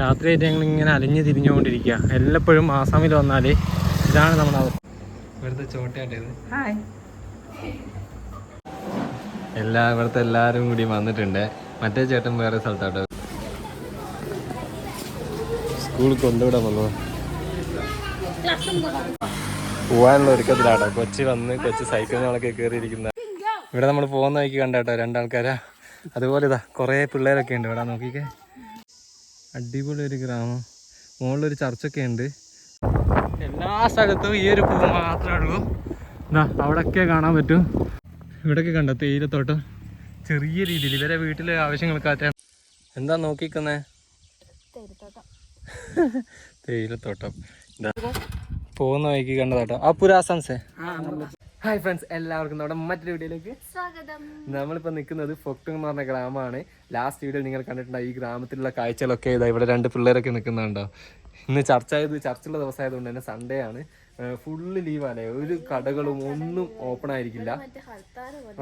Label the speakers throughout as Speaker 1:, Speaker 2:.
Speaker 1: രാത്രിയായിട്ട് ഞങ്ങൾ ഇങ്ങനെ അലിഞ്ഞ് തിരിഞ്ഞുകൊണ്ടിരിക്കുക. എല്ലപ്പോഴും ആസാമിൽ വന്നാൽ ഇതാണ് നമ്മുടെ അവസ്ഥ. ഇവിടുത്തെ ചോട്ടയാട്ടേത്
Speaker 2: ഹായ്.
Speaker 1: എല്ലാ ഇവിടുത്തെ എല്ലാവരും കൂടി വന്നിട്ടുണ്ട്. മറ്റേ ചേട്ടൻ വേറെ സ്ഥലത്താട്ടോ. സ്കൂളിൽ കൊണ്ടുവിടാൻ വന്നു? പോവാനുള്ള ഒരുക്കത്തിലാട്ടോ. കൊച്ചി വന്ന് കൊച്ചി സൈക്കിളിനൊക്കെ കയറിയിരിക്കുന്ന ഇവിടെ നമ്മൾ പോകുന്ന വഴിക്ക് കണ്ടാട്ടോ രണ്ടാൾക്കാരാ. അതുപോലെ ഇതാ കുറേ പിള്ളേരൊക്കെ ഉണ്ട്. ഇവിടെ നോക്കിക്കേ. അടിപൊളി ഒരു ഗ്രാമം. മുകളിലൊരു ചർച്ചൊക്കെ ഉണ്ട് എല്ലാ സ്ഥലത്തും ഈ ഒരു പൂ മാത്രമേ ഉള്ളൂ. എന്നാ അവിടെയൊക്കെ കാണാൻ പറ്റും. ഇവിടെയൊക്കെ കണ്ടോ തേയിലത്തോട്ടം. ചെറിയ രീതിയിൽ ഇവരെ വീട്ടിലെ ആവശ്യങ്ങൾക്കാറ്റ എന്താ നോക്കിക്കുന്നേ? തേയിലത്തോട്ടം. പോകുന്ന വഴിക്ക് കണ്ടതാട്ടോ. ആ പുരാസൻസേ? ഹായ് ഫ്രണ്ട്സ് എല്ലാവർക്കും നമ്മുടെ മറ്റൊരു വീഡിയോയിലേക്ക്
Speaker 3: സ്വാഗതം.
Speaker 1: നമ്മളിപ്പോൾ നിൽക്കുന്നത് ഫൊക്ടും എന്ന് പറഞ്ഞ ഗ്രാമമാണ്. ലാസ്റ്റ് വീഡിയോയിൽ നിങ്ങൾ കണ്ടിട്ടുണ്ടോ ഈ ഗ്രാമത്തിലുള്ള കാഴ്ചകളൊക്കെ ഇതാ ഇവിടെ രണ്ട് പിള്ളേരൊക്കെ നിൽക്കുന്നുണ്ടോ? ഇന്ന് ചർച്ച ആയത് ചർച്ചുള്ള ദിവസമായതുകൊണ്ട് തന്നെ സൺഡേ ആണ്. ഫുള്ള് ലീവാണ് ഒരു കടകളും ഒന്നും ഓപ്പൺ ആയിരിക്കില്ല.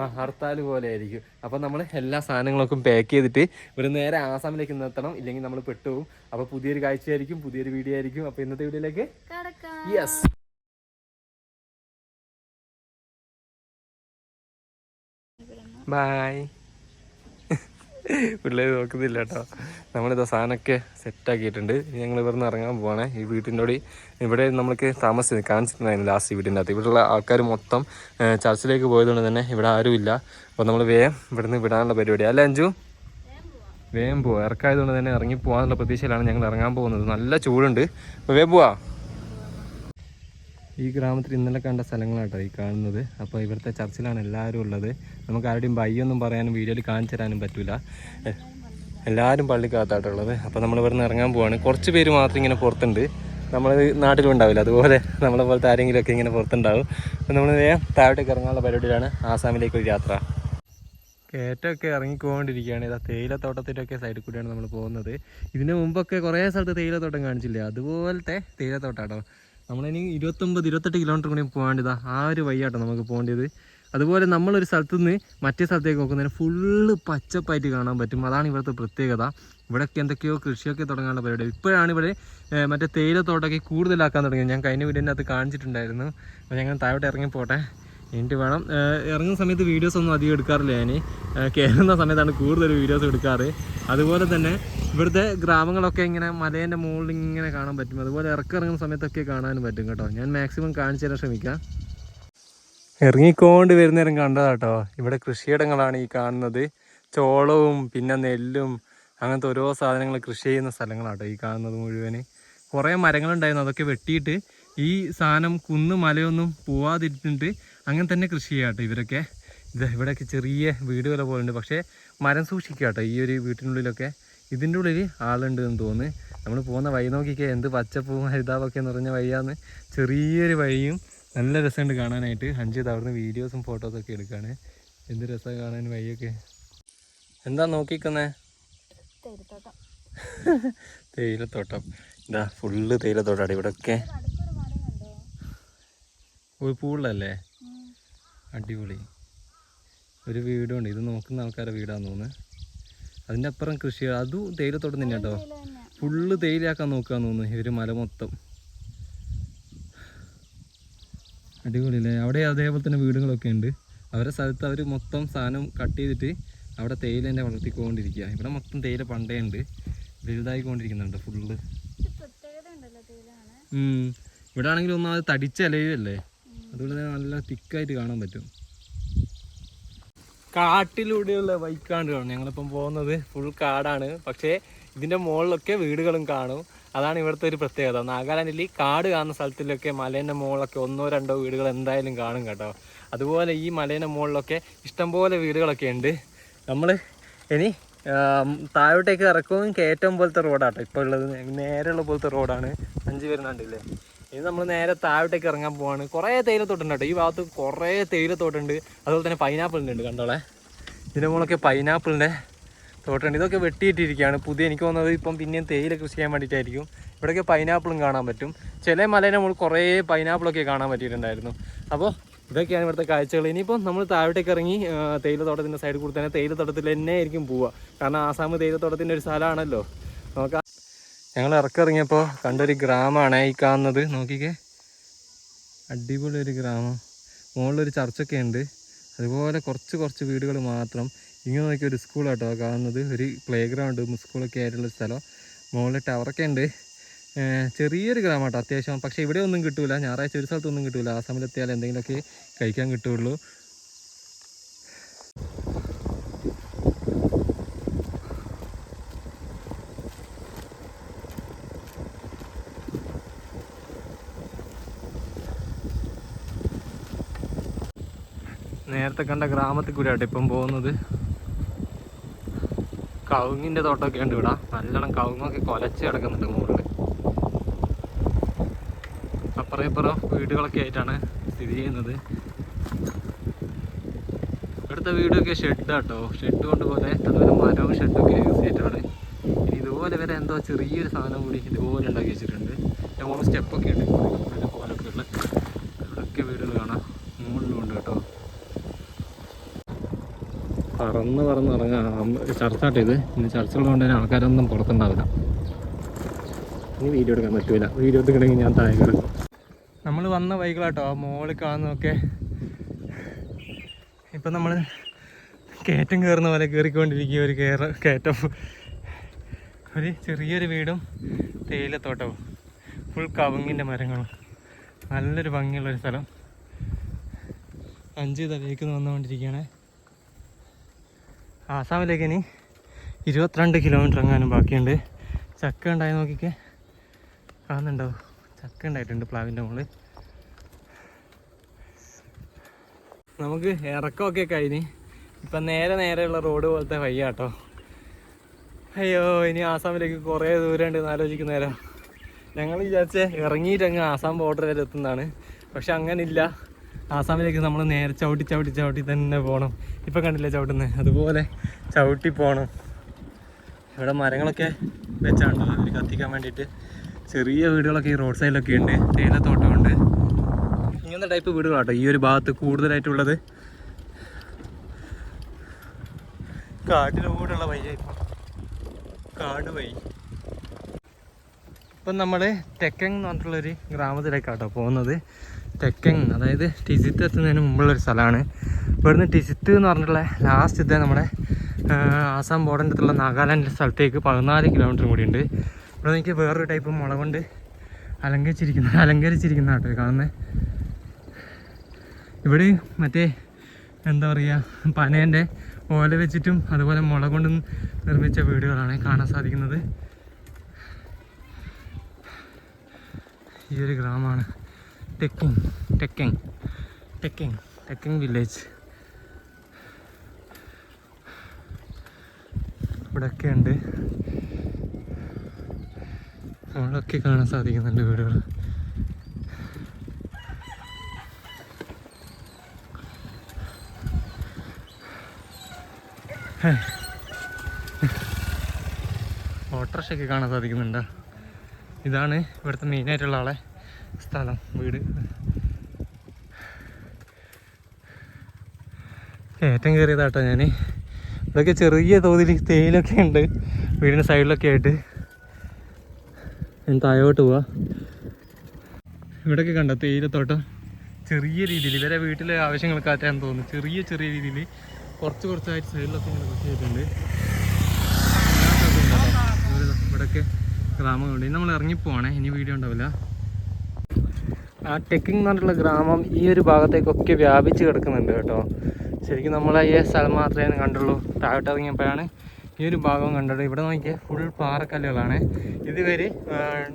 Speaker 1: ആ ഹർത്താൽ പോലെ ആയിരിക്കും. അപ്പം നമ്മൾ എല്ലാ സാധനങ്ങളൊക്കെ പാക്ക് ചെയ്തിട്ട് ഒരു നേരെ ആസാമിലേക്ക് നിർത്തണം ഇല്ലെങ്കിൽ നമ്മൾ പെട്ടുപോകും. അപ്പോൾ പുതിയൊരു കാഴ്ചയായിരിക്കും പുതിയൊരു വീഡിയോ ആയിരിക്കും. അപ്പോൾ ഇന്നത്തെ വീഡിയോയിലേക്ക് യെസ് ബായ് പിള്ളേർ നോക്കുന്നില്ല കേട്ടോ. നമ്മളിതാ സാധനമൊക്കെ സെറ്റാക്കിയിട്ടുണ്ട്. ഞങ്ങൾ ഇവിടുന്ന് ഇറങ്ങാൻ പോവാണേ. ഈ വീട്ടിന്റെ കൂടി ഇവിടെ നമ്മൾക്ക് താമസിച്ചത് കാണിച്ചിട്ടുണ്ടായിരുന്നു ലാസ്റ്റ് വീടിന്റെ അകത്ത്. ഇവിടെയുള്ള ആൾക്കാർ മൊത്തം ചർച്ചിലേക്ക് പോയതുകൊണ്ട് തന്നെ ഇവിടെ ആരുമില്ല അപ്പോൾ നമ്മൾ വേഗം ഇവിടുന്ന് വിടാനുള്ള പരിപാടി. അല്ലേ അഞ്ചു വേഗം പോവാം. ഇറക്കായതുകൊണ്ട് തന്നെ ഇറങ്ങി പോകാനുള്ള പ്രതീക്ഷയിലാണ് ഞങ്ങൾ ഇറങ്ങാൻ പോകുന്നത്. നല്ല ചൂടുണ്ട്. അപ്പോൾ വേഗം പോവാ. ഈ ഗ്രാമത്തിൽ ഇന്നലെ കണ്ട സ്ഥലങ്ങളാട്ടോ ഈ കാണുന്നത്. അപ്പോൾ ഇവിടുത്തെ ചർച്ചിലാണ് എല്ലാവരും ഉള്ളത്. നമുക്ക് ആരുടെയും ബൈയൊന്നും പറയാനും വീഡിയോയിൽ കാണിച്ചു തരാനും പറ്റില്ല എല്ലാവരും പള്ളിക്കകത്തായിട്ടുള്ളത് അപ്പോൾ നമ്മൾ ഇവിടുന്ന് ഇറങ്ങാൻ പോവാണ്. കുറച്ച് പേര് മാത്രം ഇങ്ങനെ പുറത്തുണ്ട്. നമ്മൾ നാട്ടിലും ഉണ്ടാവില്ല. അതുപോലെ നമ്മളെ പോലത്തെ ആരെങ്കിലുമൊക്കെ ഇങ്ങനെ പുറത്തുണ്ടാവും. അപ്പോൾ നമ്മൾ വേഗം താഴോട്ടേക്ക് ഇറങ്ങാനുള്ള പരിപാടിയിലാണ് ആസാമിലേക്കൊരു യാത്ര. കയറ്റമൊക്കെ ഇറങ്ങിക്കൊണ്ടിരിക്കുകയാണ്. ഇതാ തേയിലത്തോട്ടത്തിന്റെയൊക്കെ സൈഡിൽ കൂടിയാണ് നമ്മൾ പോകുന്നത്. ഇതിന് മുമ്പൊക്കെ കുറേ സ്ഥലത്ത് തേയിലത്തോട്ടം കാണിച്ചില്ലേ? അതുപോലത്തെ തേയിലത്തോട്ടാട്ടോ. നമ്മളിനി ഇരുപത്തൊമ്പത് ഇരുപത്തെട്ട് കിലോമീറ്റർ കൂടി പോകേണ്ടതാ ആ ഒരു വഴിയാട്ടോ നമുക്ക് പോകേണ്ടത്. അതുപോലെ നമ്മളൊരു സ്ഥലത്ത് നിന്ന് മറ്റേ സ്ഥലത്തേക്ക് നോക്കുന്നതിന് ഫുള്ള് പച്ചപ്പായിട്ട് കാണാൻ പറ്റും. അതാണ് ഇവിടുത്തെ പ്രത്യേകത. ഇവിടെയൊക്കെ എന്തൊക്കെയോ കൃഷിയൊക്കെ തുടങ്ങാനുള്ള പരിപാടി ഇപ്പോഴാണ് ഇവിടെ മറ്റേ തേയിലത്തോട്ടമൊക്കെ കൂടുതലാക്കാൻ തുടങ്ങിയത്. ഞാൻ കഴിഞ്ഞ വീടിന്റെ അകത്ത് കാണിച്ചിട്ടുണ്ടായിരുന്നു. അപ്പോൾ ഞങ്ങൾ താഴോട്ട് ഇറങ്ങി പോട്ടെ എന്നിട്ട് വേണം. ഇറങ്ങുന്ന സമയത്ത് വീഡിയോസ് ഒന്നും അധികം എടുക്കാറില്ല ഞാൻ കയറുന്ന സമയത്താണ് കൂടുതൽ വീഡിയോസ് എടുക്കാറ്. അതുപോലെ തന്നെ ഇവിടുത്തെ ഗ്രാമങ്ങളൊക്കെ ഇങ്ങനെ മലേന്റെ മുകളിൽ ഇങ്ങനെ കാണാൻ പറ്റും. അതുപോലെ ഇറക്കം ഇറങ്ങുന്ന സമയത്തൊക്കെ കാണാനും പറ്റും കേട്ടോ. ഞാൻ മാക്സിമം കാണിച്ചു തരാൻ ശ്രമിക്കാം. ഇറങ്ങിക്കൊണ്ട് വരുന്നേരം കണ്ടതാട്ടോ ഇവിടെ കൃഷിയിടങ്ങളാണ് ഈ കാണുന്നത്. ചോളവും പിന്നെ നെല്ലും അങ്ങനത്തെ ഓരോ സാധനങ്ങൾ കൃഷി ചെയ്യുന്ന സ്ഥലങ്ങളാട്ടോ ഈ കാണുന്നത് മുഴുവൻ. കുറേ മരങ്ങളുണ്ടായിരുന്നു. അതൊക്കെ വെട്ടിയിട്ട് ഈ സാധനം കുന്ന് മലയൊന്നും പോവാതിരുന്നിട്ട് അങ്ങനെ തന്നെ കൃഷി ചെയ്യാട്ടോ ഇവരൊക്കെ. ഇത് ഇവിടെയൊക്കെ ചെറിയ വീട് പോലെ പോലെ ഉണ്ട് പക്ഷേ മരം സൂക്ഷിക്കാട്ടോ കേട്ടോ. ഈ ഒരു വീട്ടിനുള്ളിലൊക്കെ ഇതിന്റെ ഉള്ളിൽ ആളുണ്ട് എന്ന് തോന്നുന്നു. നമ്മൾ പോകുന്ന വഴി നോക്കിക്കേ എന്ത് പച്ചപ്പൂവും ഹരിതാവൊക്കെ നിറഞ്ഞ വഴിയാന്ന് ചെറിയൊരു വഴിയും നല്ല രസമുണ്ട് കാണാനായിട്ട്. അഞ്ച് അവിടുന്ന് വീഡിയോസും ഫോട്ടോസും ഒക്കെ എടുക്കുകയാണ് എന്ത് രസമാണ് കാണാൻ വഴിയൊക്കെ. എന്താ നോക്കിക്കുന്നേ?
Speaker 3: തേയിലത്തോട്ടം.
Speaker 1: ഇതാ ഫുള്ള് തേയിലത്തോട്ടാണ് ഇവിടെയൊക്കെ ഒരു പൂളിലല്ലേ അടിപൊളി. ഒരു വീടുണ്ട്. ഇത് നോക്കുന്ന ആൾക്കാരുടെ വീടാന്ന് തോന്നുന്നു. അതിന്റെ അപ്പുറം കൃഷി. അതും തേയിലത്തോട്ടം തന്നെ. കേട്ടോ ഫുള്ള് തേയിലാക്കാൻ നോക്കുകയെന്ന് തോന്നുന്നു ഇവർ മല മൊത്തം. അടിപൊളി അല്ലേ അവിടെ അതേപോലെ തന്നെ വീടുകളൊക്കെ ഉണ്ട്. അവരെ സ്ഥലത്ത് അവർ മൊത്തം സാധനം കട്ട് ചെയ്തിട്ട് അവിടെ തേയില തന്നെ വളർത്തിക്കൊണ്ടിരിക്കുക ഇവിടെ മൊത്തം തേയില പണ്ടേ ഉണ്ട്. വലുതായിക്കൊണ്ടിരിക്കുന്നുണ്ട് ഫുള്ള്. ഇവിടെ ആണെങ്കിൽ ഒന്നാമത് തടിച്ച ഇലയല്ലേ? അതുകൊണ്ട് തന്നെ നല്ല തിക്കായിട്ട് കാണാൻ പറ്റും. കാട്ടിലൂടെയുള്ള ബൈക്കാണ് കാണും. ഞങ്ങളിപ്പം പോകുന്നത് ഫുൾ കാടാണ്. പക്ഷേ ഇതിന്റെ മുകളിലൊക്കെ വീടുകളും കാണും. അതാണ് ഇവിടുത്തെ ഒരു പ്രത്യേകത. നാഗാലാൻഡിൽ കാട് കാണുന്ന സ്ഥലത്തിലൊക്കെ മലേന്റെ മുകളിലൊക്കെ ഒന്നോ രണ്ടോ വീടുകൾ എന്തായാലും കാണും കേട്ടോ. അതുപോലെ ഈ മലേന്റെ മുകളിലൊക്കെ ഇഷ്ടംപോലെ വീടുകളൊക്കെ ഉണ്ട്. നമ്മൾ ഇനി താഴോട്ടേക്ക് ഇറക്കവും കയറ്റം പോലത്തെ റോഡാട്ടോ ഇപ്പോൾ ഉള്ളത് നേരെയുള്ള പോലത്തെ റോഡാണ് അഞ്ച് വരുന്നുണ്ടല്ലേ ഇനി നമ്മൾ നേരെ താഴോട്ടേക്ക് ഇറങ്ങാൻ പോവാണ്. കുറേ തേയിലത്തോട്ടുണ്ട് കേട്ടോ. ഈ ഭാഗത്ത് കുറേ തേയിലത്തോട്ടുണ്ട് അതുപോലെ തന്നെ പൈനാപ്പിളിന്റെ ഉണ്ട് കണ്ടോളെ. ഇതിന്റെ മുകളൊക്കെ പൈനാപ്പിളിന്റെ തോട്ടുണ്ട് ഇതൊക്കെ വെട്ടിയിട്ടിരിക്കുകയാണ്. പുതിയ എനിക്ക് തോന്നുന്നത് ഇപ്പം പിന്നെയും തേയില കൃഷി ചെയ്യാൻ വേണ്ടിയിട്ടായിരിക്കും. ഇവിടെയൊക്കെ പൈനാപ്പിളും കാണാൻ പറ്റും. ചില മലേനെ നമ്മൾ കുറേ പൈനാപ്പിളൊക്കെ കാണാൻ പറ്റിയിട്ടുണ്ടായിരുന്നു. അപ്പോൾ ഇതൊക്കെയാണ് ഇവിടുത്തെ കാഴ്ചകൾ. ഇനിയിപ്പം നമ്മൾ താഴോട്ടേക്ക് ഇറങ്ങി തേയിലത്തോട്ടത്തിന്റെ സൈഡിൽ കൂടി തന്നെ തേയിലത്തോട്ടത്തിൽ തന്നെ ആയിരിക്കും പോവുക. കാരണം ആസാം തേയിലത്തോട്ടത്തിന്റെ ഒരു സ്ഥലമാണല്ലോ. നോക്കാം. ഞങ്ങൾ ഇറക്കിറങ്ങിയപ്പോൾ കണ്ടൊരു ഗ്രാമമാണ് ഈ കാണുന്നത്. നോക്കിക്കേ. അടിപൊളി ഒരു ഗ്രാമം. മുകളിലൊരു ചർച്ചൊക്കെ ഉണ്ട് അതുപോലെ കുറച്ച് കുറച്ച് വീടുകൾ മാത്രം. ഇങ്ങനെ നോക്കിയ ഒരു സ്കൂളാട്ടോ കാണുന്നത്. ഒരു പ്ലേ ഗ്രൗണ്ട് സ്കൂളൊക്കെ ആയിട്ടുള്ള സ്ഥലം. മുകളിൽ ടവറൊക്കെ ഉണ്ട്. ചെറിയൊരു ഗ്രാമം കേട്ടോ അത്യാവശ്യം. പക്ഷേ ഇവിടെ ഒന്നും കിട്ടൂല. ഞായറാഴ്ച ഒരു സ്ഥലത്തൊന്നും കിട്ടൂല. ആസാമിലെത്തിയാൽ എന്തെങ്കിലുമൊക്കെ കഴിക്കാൻ കിട്ടുള്ളൂ. നേരത്തെ കണ്ട ഗ്രാമത്തിൽ കൂടെ ആട്ടെ ഇപ്പം പോകുന്നത്. കവുങ്ങിന്റെ തോട്ടമൊക്കെ ഉണ്ട് ഇവിടെ. നല്ലോണം കവുങ്ങൊക്കെ കൊലച്ച് കിടക്കുന്നുണ്ട് മുകളിൽ അപ്പുറം ഇപ്പുറം വീടുകളൊക്കെ ആയിട്ടാണ് സ്ഥിതി ചെയ്യുന്നത്. ഇവിടുത്തെ വീടൊക്കെ ഷെഡ് ആട്ടോ ഷെഡ് കൊണ്ട് പോലെ അതുപോലെ മരവും ഷെഡൊക്കെ യൂസ് ചെയ്തിട്ടാണ്. ഇനി ഇതുപോലെ വരെ എന്തോ ചെറിയൊരു സാധനം കൂടി ഇതുപോലെ ഉണ്ടാക്കി വെച്ചിട്ടുണ്ട്. ഞാൻ സ്റ്റെപ്പൊക്കെ ഉണ്ട് ഇതിന്റെ പോലൊക്കെ ഉള്ള ഇവിടെയൊക്കെ വീടുകൾ കാണാം മുകളിലും ഉണ്ട് കേട്ടോ പറന്ന് പറന്ന് ഇറങ്ങാം. ചർച്ചാട്ട് ഇത് ഇന്ന് കൊണ്ട് തന്നെ ആൾക്കാരൊന്നും പുറത്തുണ്ടാവില്ല. ഇനി വീഡിയോ എടുക്കാൻ പറ്റൂല. വീഡിയോ എടുക്കണമെങ്കിൽ ഞാൻ താഴെ കിടക്കും നമ്മൾ വന്ന വൈകളാട്ടോ. ആ മോളിൽ കാണുന്നൊക്കെ ഇപ്പം നമ്മൾ കയറ്റം കയറുന്ന പോലെ കയറിക്കൊണ്ടിരിക്കുക ഒരു കയറ കയറ്റം. ഒരു ചെറിയൊരു വീടും തേയിലത്തോട്ടവും. ഫുൾ കവുങ്ങിന്റെ മരങ്ങളും. നല്ലൊരു ഭംഗിയുള്ളൊരു സ്ഥലം. അഞ്ച് തലേക്ക് വന്നുകൊണ്ടിരിക്കുകയാണ്. ആസാമിലേക്ക് ഇനി ഇരുപത്തിരണ്ട് കിലോമീറ്റർ എങ്ങാനും ബാക്കിയുണ്ട്. ചക്ക ഉണ്ടായി നോക്കിക്കേ. കാണുന്നുണ്ടോ? ചക്ക ഉണ്ടായിട്ടുണ്ട് പ്ലാവിന്റെ മുകളിൽ. നമുക്ക് ഇറക്കമൊക്കെ കഴിഞ്ഞ് ഇപ്പം നേരെ നേരെയുള്ള റോഡ് പോലത്തെ വയ്യാട്ടോ. അയ്യോ ഇനി ആസാമിലേക്ക് കുറേ ദൂരം ഉണ്ട് ആലോചിക്കുന്ന നേരം ഞങ്ങൾ വിചാരിച്ചേ ഇറങ്ങിയിട്ട് അങ്ങ് ആസാം ബോർഡർ വരെ എത്തുന്നതാണ്. പക്ഷെ അങ്ങനില്ല. ആസാമിലേക്ക് നമ്മൾ നേരെ ചവിട്ടി ചവിട്ടി ചവിട്ടി തന്നെ പോകണം ഇപ്പം കണ്ടില്ലേ ചവിട്ടുന്നത് അതുപോലെ ചവിട്ടി പോകണം ഇവിടെ മരങ്ങളൊക്കെ വെച്ചാണ് അവർ കത്തിക്കാൻ വേണ്ടിയിട്ട്. ചെറിയ വീടുകളൊക്കെ ഈ റോഡ് സൈഡിലൊക്കെ ഉണ്ട്. തേയിലത്തോട്ടമുണ്ട് ഇങ്ങനത്തെ ടൈപ്പ് വീടുകളാട്ടോ ഈ ഒരു ഭാഗത്ത് കൂടുതലായിട്ടുള്ളത്. കാട്ടിലൂടെയുള്ള വഴിയാ ഇപ്പം. കാട് വഴി. ഇപ്പം നമ്മൾ തെക്കൻ എന്ന് പറഞ്ഞിട്ടുള്ളൊരു ഗ്രാമത്തിലേക്കാട്ടോ പോകുന്നത്. തെക്കൻ അതായത് ടിസിത്ത് എത്തുന്നതിന് മുമ്പുള്ളൊരു സ്ഥലമാണ്. ഇവിടുന്ന് ടിസിത്ത് എന്ന് പറഞ്ഞിട്ടുള്ള ലാസ്റ്റ് ഇതേ നമ്മുടെ ആസാം ബോർഡറിന്റെ അടുത്തുള്ള നാഗാലാൻഡിന്റെ സ്ഥലത്തേക്ക് പതിനാല് കിലോമീറ്റർ കൂടിയുണ്ട് ഇവിടെ എനിക്ക് വേറൊരു ടൈപ്പ് മുള കൊണ്ട് അലങ്കരിച്ചിരിക്കുന്ന അലങ്കരിച്ചിരിക്കുന്ന കേട്ടോ കാണുന്നത് ഇവിടെ മറ്റേ എന്താ പറയുക പനേന്റെ ഓല വെച്ചിട്ടും അതുപോലെ മുള കൊണ്ടും നിർമ്മിച്ച വീടുകളാണ് കാണാൻ സാധിക്കുന്നത്. ഈ ഒരു ഗ്രാമമാണ്. ടെക്കിങ് ടെക്കിങ് ടെക്കിങ് ടെക്കിങ് വില്ലേജ് ഇവിടെയൊക്കെ ഉണ്ട് നമ്മളൊക്കെ കാണാൻ സാധിക്കുന്നുണ്ട് വീടുകൾ. ഓട്ടോറിക്ഷയൊക്കെ കാണാൻ സാധിക്കുന്നുണ്ട്. ഇതാണ് ഇവിടുത്തെ മെയിനായിട്ടുള്ള ആളെ. സ്ഥലം വീട്. കയറ്റം കയറിയതാട്ടോ ഞാൻ ഇവിടെയൊക്കെ ചെറിയ തോതിൽ തേയിലൊക്കെ ഉണ്ട്. വീടിന്റെ സൈഡിലൊക്കെ ആയിട്ട്. ഞാൻ താഴോട്ട് പോവാ. ഇവിടെയൊക്കെ കണ്ടോ തേയിലത്തോട്ടം? ചെറിയ രീതിയിൽ ഇവരെ വീട്ടിലെ ആവശ്യങ്ങൾക്കാറ്റാന്ന് തോന്നുന്നു. ചെറിയ ചെറിയ രീതിയിൽ കുറച്ച് കുറച്ചായിട്ട് സൈഡിലൊക്കെ ഇങ്ങനെ കൃഷി ചെയ്തിട്ടുണ്ട്. ഇവിടെയൊക്കെ ഗ്രാമങ്ങളുണ്ട്. നമ്മൾ ഇറങ്ങിപ്പോവാണേ ഇനി വീഡിയോ ഉണ്ടാവില്ല. ആ ടെക്കിംഗ് എന്ന് പറഞ്ഞിട്ടുള്ള ഗ്രാമം ഈ ഒരു ഭാഗത്തേക്കൊക്കെ വ്യാപിച്ച് കിടക്കുന്നുണ്ട് കേട്ടോ. ശരിക്കും നമ്മൾ ഈ സ്ഥലം മാത്രമേ കണ്ടുള്ളൂ. താഴോട്ട് ഇറങ്ങിയപ്പോഴാണ് ഈ ഒരു ഭാഗം കണ്ടത്. ഇവിടെ നോക്കിയാൽ ഫുൾ പാറക്കല്ലുകളാണ്. ഇതുവരെ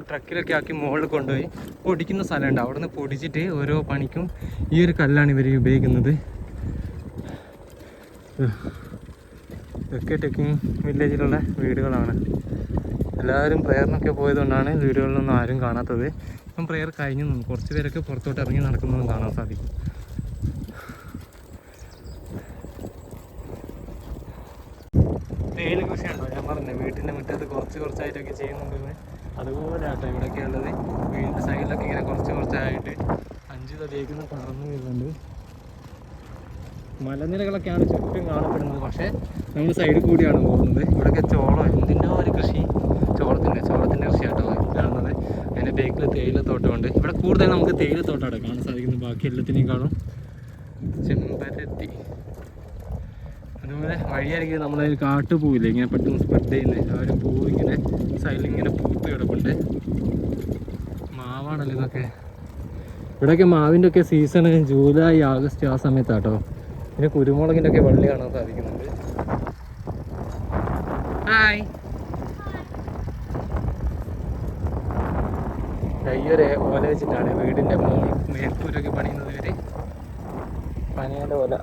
Speaker 1: ട്രക്കിലൊക്കെ ആക്കി മുകളിൽ കൊണ്ടുപോയി പൊടിക്കുന്ന സ്ഥലമുണ്ട്. അവിടെ നിന്ന് പൊടിച്ചിട്ട് ഓരോ പണിക്കും ഈ ഒരു കല്ലാണ് ഇവർ ഉപയോഗിക്കുന്നത്. ഇതൊക്കെ ടെക്കിംഗ് വില്ലേജിലുള്ള വീടുകളാണ്. എല്ലാവരും പ്രേയറിനൊക്കെ പോയതുകൊണ്ടാണ് വീടുകളിലൊന്നും ആരും കാണാത്തത്. ഇപ്പം പ്രെയർ കഴിഞ്ഞു നിന്നു. കുറച്ച് പേരൊക്കെ പുറത്തോട്ട് ഇറങ്ങി നടക്കുന്നതും കാണാൻ സാധിക്കും. തേയില കൃഷിയുണ്ടോ? ഞാൻ പറഞ്ഞത് വീട്ടിന്റെ മുറ്റത്ത് കുറച്ച് കുറച്ചായിട്ടൊക്കെ ചെയ്യുന്നുണ്ടെന്ന് അതുപോലെ ആട്ടോ ഇവിടെയൊക്കെ ഉള്ളത്. വീടിന്റെ സൈഡിലൊക്കെ ഇങ്ങനെ കുറച്ച് കുറച്ചായിട്ട് അഞ്ച് തടിയേക്കുന്ന പറന്ന് വരുന്നുണ്ട് മലനിരകളൊക്കെയാണ് ചുറ്റും കാണപ്പെടുന്നത്. പക്ഷേ നമ്മൾ സൈഡിൽ കൂടിയാണ് പോകുന്നത്. ഇവിടെയൊക്കെ ചോളം എന്തിന്റെ ഒരു കൃഷി ചോളത്തിന്റെ ചോളത്തിന്റെ കൃഷി ആട്ടോ തേയിലത്തോട്ടമുണ്ട് ഇവിടെ കൂടുതൽ നമുക്ക് തേയിലത്തോട്ടാണ് കാണാൻ സാധിക്കുന്നത്. ബാക്കി എല്ലാത്തിനേക്കാളും ചെമ്പരത്തി. അതുപോലെ വഴിയായിരിക്കും നമ്മളെ കാട്ടുപൂവില്ലേ ഇങ്ങനെ പെട്ടെന്ന് സ്പ്രെഡ് ചെയ്യുന്നത് ആ ഒരു പൂവ് ഇങ്ങനെ സൈഡിൽ ഇങ്ങനെ പൂത്ത് കിടപ്പുണ്ട്. മാവാണല്ലോ ഇതൊക്കെ. ഇവിടെയൊക്കെ മാവിന്റെ ഒക്കെ സീസൺ ജൂലൈ ആഗസ്റ്റ് ആ സമയത്താട്ടോ. പിന്നെ കുരുമുളകിന്റെ ഒക്കെ വള്ളി കാണാൻ സാധിക്കുന്നുണ്ട്. ഹായ് കയ്യൊരു ഓല വെച്ചിട്ടാണ് വീടിന്റെ മോൾ മേൽപ്പൂരൊക്കെ പണിയുന്നത് ഇവർ പനയുടെ ഓല.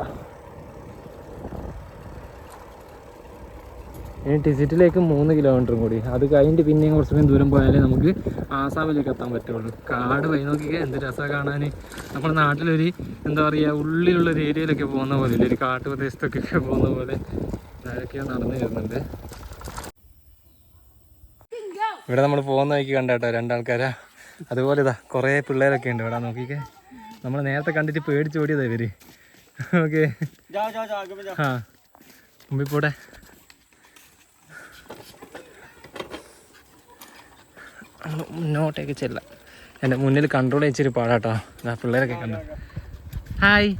Speaker 1: ഇനി ടിസിറ്റിലേക്ക് മൂന്ന് കിലോമീറ്ററും കൂടി. അത് കഴിഞ്ഞിട്ട് പിന്നെയും കുറച്ച് കൂടി ദൂരം പോയാലേ നമുക്ക് ആസാമിലേക്ക് എത്താൻ പറ്റുള്ളൂ. കാട് വഴി നോക്കിയാൽ എന്ത് രസമാണ് കാണാൻ നമ്മുടെ നാട്ടിലൊരു എന്താ പറയുക ഉള്ളിലുള്ള ഒരു ഏരിയയിലൊക്കെ പോകുന്ന പോലെ ഇല്ലേ? ഒരു കാട്ടുപ്രദേശത്തൊക്കെ പോകുന്ന പോലെ അതൊക്കെ നടന്നു വരുന്നുണ്ട്. ഇവിടെ നമ്മൾ പോകുന്ന വഴിക്ക് കണ്ടാട്ടോ രണ്ടാൾക്കാരാ. അതുപോലെ ഇതാ കുറേ പിള്ളേരൊക്കെ ഉണ്ട് ഇവിടെ നോക്കിക്കേ. നമ്മൾ നേരത്തെ കണ്ടിട്ട് പേടിച്ചോടിയതാ ഇവർ. ഓക്കെ. ആ മുമ്പിൽ പോട്ടെ മുന്നോട്ടേക്ക് ചെല്ല. എന്റെ മുന്നിൽ കൺട്രോൾ ചെയ്ച്ചൊരു പാടാട്ടോ. ഞാൻ പിള്ളേരൊക്കെ കണ്ടു? ഹായ്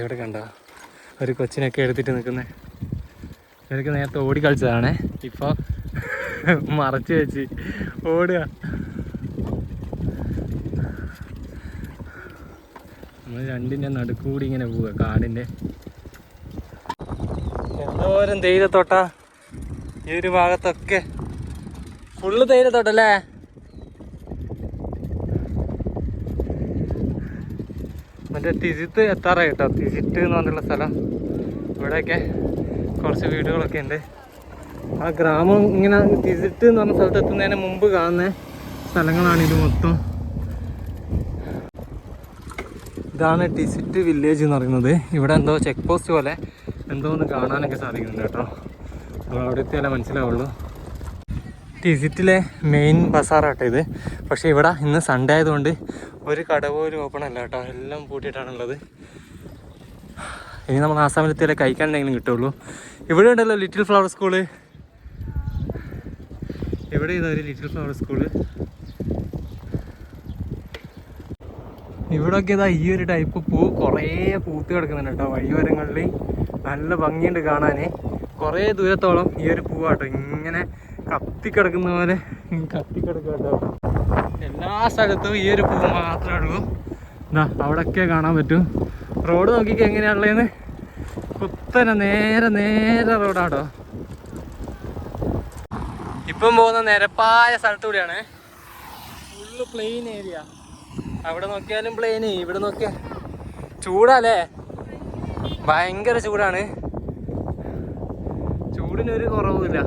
Speaker 1: ഇവിടെ കണ്ടോ? ഒരു കൊച്ചിനൊക്കെ എടുത്തിട്ട് നിൽക്കുന്നേ. ഇവരൊക്കെ നേരത്തെ ഓടിക്കളിച്ചതാണേ ഇപ്പോൾ മറച്ച് വെച്ച്. ഓടുക. നമ്മൾ രണ്ടിന്റെ നടുക്കൂടി ഇങ്ങനെ പോവുക കാടിന്റെ എന്തോരം തേയിലത്തോട്ട ഈ ഒരു ഭാഗത്തൊക്കെ. ഫുള്ള് തേയിലത്തോട്ടല്ലേ മറ്റേ തിസിത്ത് എത്താറായി കേട്ടോ. എന്ന് പറഞ്ഞിട്ടുള്ള സ്ഥലം. ഇവിടെയൊക്കെ കുറച്ച് വീടുകളൊക്കെ ഉണ്ട്. ആ ഗ്രാമം ഇങ്ങനെ തിരിച്ചിട്ട് എന്ന് പറഞ്ഞ സ്ഥലത്ത് എത്തുന്നതിന് മുമ്പ് കാണുന്ന സ്ഥലങ്ങളാണ് ഇത് മൊത്തം. ഇതാണ് ടിസിറ്റ് വില്ലേജ് എന്ന് പറയുന്നത്. ഇവിടെ എന്തോ ചെക്ക് പോസ്റ്റ് പോലെ എന്തോ ഒന്ന് കാണാനൊക്കെ സാധിക്കുന്നുണ്ട് കേട്ടോ. നമ്മൾ അവിടെ എത്തിയാലേ മനസ്സിലാവുള്ളൂ. ടിസിറ്റിലെ മെയിൻ ബസാറാട്ടോ ഇത്. പക്ഷേ ഇവിടെ ഇന്ന് സൺഡേ ആയതുകൊണ്ട് ഒരു കട പോലും ഓപ്പൺ അല്ല കേട്ടോ. എല്ലാം പൂട്ടിയിട്ടാണുള്ളത് ഇനി നമ്മൾ ആസാമിലെത്തിയാലേ കഴിക്കാൻ എന്തെങ്കിലും കിട്ടുള്ളൂ ഇവിടെ ഉണ്ടല്ലോ ലിറ്റിൽ ഫ്ലവർ സ്കൂൾ ഇതാ ഒരു ലിറ്റിൽ ഫ്ലവർ സ്കൂൾ ഇവിടെയൊക്കെ ഇതാ ഈ ഒരു ടൈപ്പ് പൂ. കുറേ പൂത്ത് കിടക്കുന്നുണ്ട് കേട്ടോ വഴിയോരങ്ങളിൽ നല്ല ഭംഗിയുണ്ട് കാണാനേ. കുറേ ദൂരത്തോളം ഈ ഒരു പൂവാട്ടോ ഇങ്ങനെ കത്തിക്കിടക്കുന്ന പോലെ കത്തിക്കിടക്കുക കേട്ടോ. എല്ലാ സ്ഥലത്തും ഈ ഒരു പൂ മാത്രമേ ഉള്ളൂ. ഇതാ അവിടെയൊക്കെ കാണാൻ പറ്റും. റോഡ് നോക്കിക്ക് എങ്ങനെയാണുള്ളതെന്ന് കുത്തനെ നേരെ നേരെ റോഡാട്ടോ ഇപ്പം പോകുന്ന നിരപ്പായ സ്ഥലത്തു കൂടിയാണ്. ഫുള്ള് പ്ലെയിൻ ഏരിയ അവിടെ നോക്കിയാലും പ്ലെയിൻ ഇവിടെ നോക്കിയാൽ ചൂടാല്ലേ? ഭയങ്കര ചൂടാണ്. ചൂടിനൊരു കുറവുമില്ല.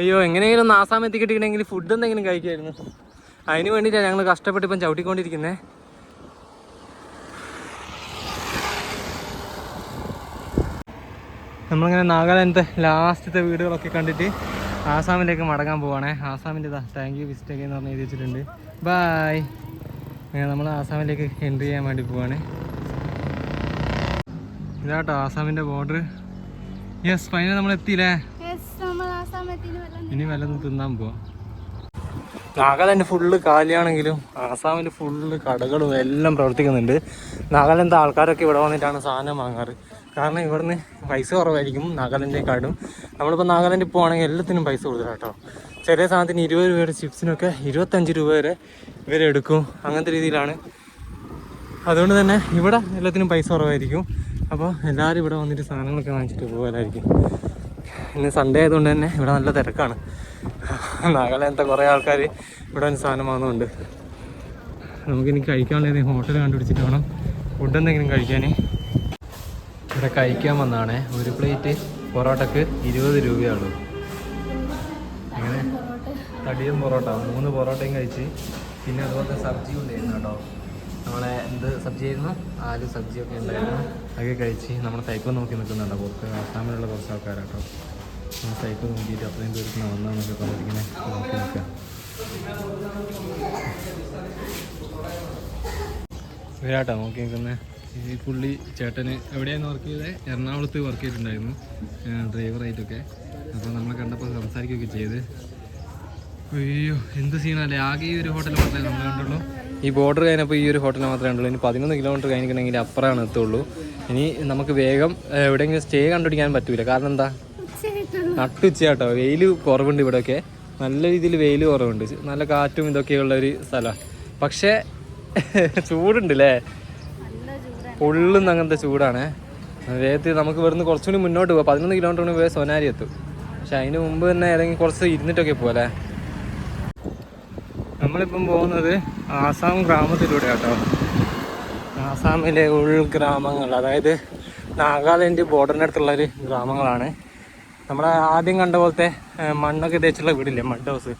Speaker 1: അയ്യോ എങ്ങനെയെങ്കിലും ഒന്ന് ആസാം എത്തിക്കിട്ടിട്ടുണ്ടെങ്കിൽ ഫുഡ് എന്തെങ്കിലും കഴിക്കായിരുന്നു. അതിന് വേണ്ടിയിട്ടാണ് ഞങ്ങൾ കഷ്ടപ്പെട്ട് ഇപ്പം ചവിട്ടിക്കൊണ്ടിരിക്കുന്നത് നമ്മളിങ്ങനെ നാഗാലാൻഡത്തെ ലാസ്റ്റത്തെ വീടുകളൊക്കെ കണ്ടിട്ട് ആസാമിലേക്ക് മടങ്ങാൻ പോവാണേ. ആസാമിന്റെ ഇതാ താങ്ക് യു വിസിറ്റ് ഒക്കെ എന്ന് പറഞ്ഞ് എഴുതി വെച്ചിട്ടുണ്ട്. ബായ് അങ്ങനെ നമ്മൾ ആസാമിലേക്ക് എൻട്രി ചെയ്യാൻ വേണ്ടി പോവാണ്. ഇതാട്ടോ ആസാമിന്റെ ബോർഡർ യെസ് ഫൈനൽ നമ്മൾ എത്തിയില്ലേ?
Speaker 3: നമ്മൾ ആ വല്ല
Speaker 1: ഇനി വല്ലതും തിന്നാൻ പോവാം. നാഗാലാൻഡ് ഫുള്ള് കാലിയാണെങ്കിലും ആസാമിൽ ഫുള്ള് കടകളും എല്ലാം പ്രവർത്തിക്കുന്നുണ്ട്. നാഗാലാൻഡ് ആൾക്കാരൊക്കെ ഇവിടെ വന്നിട്ടാണ് സാധനം വാങ്ങാറ്. കാരണം ഇവിടുന്ന് പൈസ കുറവായിരിക്കും നാഗാലാൻഡിനെക്കാട്ടും നമ്മളിപ്പോൾ നാഗാലാൻഡിൽ പോകുകയാണെങ്കിൽ എല്ലാത്തിനും പൈസ കൂടുതലാണ് കേട്ടോ ചെറിയ സാധനത്തിന് ഇരുപത് രൂപയുടെ ചിപ്സിനൊക്കെ ഇരുപത്തഞ്ച് രൂപ വരെ എടുക്കും. അങ്ങനത്തെ രീതിയിലാണ്. അതുകൊണ്ട് തന്നെ ഇവിടെ എല്ലാത്തിനും പൈസ കുറവായിരിക്കും. അപ്പോൾ എല്ലാവരും ഇവിടെ വന്നിട്ട് സാധനങ്ങളൊക്കെ വാങ്ങിച്ചിട്ട് പോകാനായിരിക്കും ഇന്ന് സൺഡേ ആയതുകൊണ്ട് തന്നെ ഇവിടെ നല്ല തിരക്കാണ്. നാഗാലാൻഡത്തെ കുറേ ആൾക്കാർ ഇവിടെ വന്ന് സാധനം വാങ്ങുന്നുണ്ട്. നമുക്കിനി കഴിക്കാനുള്ളത് ഹോട്ടൽ കണ്ടുപിടിച്ചിട്ട് വേണം. ഫുഡ് എന്തെങ്കിലും കഴിക്കാൻ ഇവിടെ കഴിക്കാൻ വന്നാണ്. ഒരു പ്ലേറ്റ് പൊറോട്ടക്ക് ഇരുപത് രൂപയുള്ളൂ അങ്ങനെ തടിയും പൊറോട്ട. മൂന്ന് പൊറോട്ടയും കഴിച്ച് പിന്നെ അതുപോലത്തെ സബ്ജി ഉണ്ടായിരുന്നു കേട്ടോ. നമ്മളെ എന്ത് സബ്ജി ആയിരുന്നു ആലു സബ്ജിയൊക്കെ ഉണ്ടായിരുന്നു. അതൊക്കെ കഴിച്ച് നമ്മുടെ സൈക്കിൾ നോക്കി നിൽക്കുന്നുണ്ടോ. പുറത്ത് ആസാമിലുള്ള കുറച്ച് ആൾക്കാരാട്ടോ നമ്മൾ സൈക്കിൾ നോക്കിയിട്ട് അത്രയും ദൂരത്തിന് വന്നാന്നൊക്കെ പറഞ്ഞിരിക്കുന്നത് നോക്കി നിൽക്കുക. ഇവരാട്ടോ നോക്കി നിൽക്കുന്നത് ഈ പുള്ളി ചേട്ടന് എവിടെയാണ് വർക്ക് ചെയ്തത് എറണാകുളത്ത് വർക്ക് ചെയ്തിട്ടുണ്ടായിരുന്നു. ഡ്രൈവറായിട്ടൊക്കെ അപ്പോൾ നമ്മളെ കണ്ടപ്പോൾ സംസാരിക്കുകയൊക്കെ ചെയ്ത്. അയ്യോ എന്ത് സീനല്ലേ ആകെ ഈ ഒരു ഹോട്ടൽ മാത്രമേ നമ്മൾ കണ്ടുള്ളൂ. ഈ ബോർഡർ കഴിഞ്ഞപ്പോൾ ഈ ഒരു ഹോട്ടൽ മാത്രമേ കണ്ടുള്ളൂ. ഇനി പതിനൊന്ന് കിലോമീറ്റർ കഴിഞ്ഞിട്ടുണ്ടെങ്കിൽ അപ്പുറമാണ് എത്തുള്ളൂ. ഇനി നമുക്ക് വേഗം എവിടെയെങ്കിലും സ്റ്റേ കണ്ടുപിടിക്കാൻ പറ്റൂല. കാരണം എന്താ?
Speaker 3: നട്ടുച്ചയാട്ടോ.
Speaker 1: നട്ടുച്ച കേട്ടോ വെയിൽ കുറവുണ്ട് ഇവിടെയൊക്കെ. നല്ല രീതിയിൽ വെയിൽ കുറവുണ്ട്. നല്ല കാറ്റും ഇതൊക്കെയുള്ള ഒരു സ്ഥലമാണ് പക്ഷേ ചൂടുണ്ട് അല്ലേ പൊള്ളുന്ന അങ്ങനത്തെ ചൂടാണ്. വേഗത്തിൽ നമുക്ക് ഇവിടുന്ന് കുറച്ചുകൂടി മുന്നോട്ട് പോകാം പതിനൊന്ന് കിലോമീറ്റർ പോയി സോനാരി എത്തും. പക്ഷെ അതിന് മുമ്പ് തന്നെ ഏതെങ്കിലും കുറച്ച് ഇരുന്നിട്ടൊക്കെ പോലെ നമ്മളിപ്പം പോകുന്നത് ആസാം ഗ്രാമത്തിലൂടെ കേട്ടോ ആസാമിലെ ഉൾഗ്രാമങ്ങൾ അതായത് നാഗാലാൻഡ് ബോർഡറിനടുത്തുള്ള അടുത്തുള്ള ഒരു ഗ്രാമങ്ങളാണ്. നമ്മൾ ആദ്യം കണ്ട പോലത്തെ മണ്ണൊക്കെ തേച്ചുള്ള വീടില്ലേ മഡ് ഹൗസ്.